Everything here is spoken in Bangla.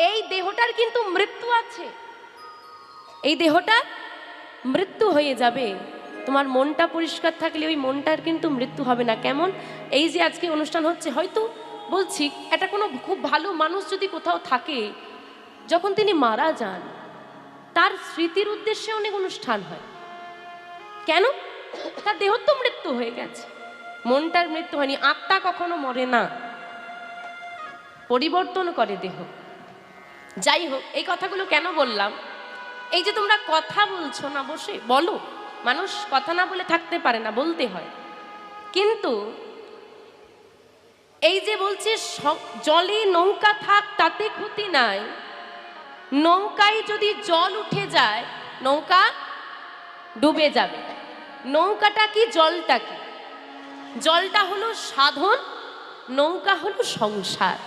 এই দেহটার কিন্তু মৃত্যু আছে। এই দেহটা মৃত্যু হয়ে যাবে। তোমার মনটা পরিষ্কার থাকলে ওই মনটার কিন্তু মৃত্যু হবে না। কেমন? এই যে আজকে অনুষ্ঠান হচ্ছে, হয়তো বলছি এটা কোনো খুব ভালো মানুষ যদি কোথাও থাকে, যখন তিনি মারা যান, তার স্মৃতির উদ্দেশ্যে অনেক অনুষ্ঠান হয়। কেন? তার দেহ তো মৃত্যু হয়ে গেছে। মনটার মৃত্যু হয়নি। আত্মা কখনো মরে না। পরিবর্তন করে দেহ। যাই হোক, এই কথাগুলো কেন বললাম? এই যে তোমরা কথা বলছো না বসে, বলো। মানুষ কথা না বলে থাকতে পারে না, বলতে হয়। কিন্তু এই যে বলছে জলে নৌকা থাক, তাতে ক্ষতি নাই। নৌকায় যদি জল উঠে যায়, নৌকা ডুবে যাবে। নৌকাটা কি, জলটা কি? জলটা হলো সাধন, নৌকা হলো সংসার।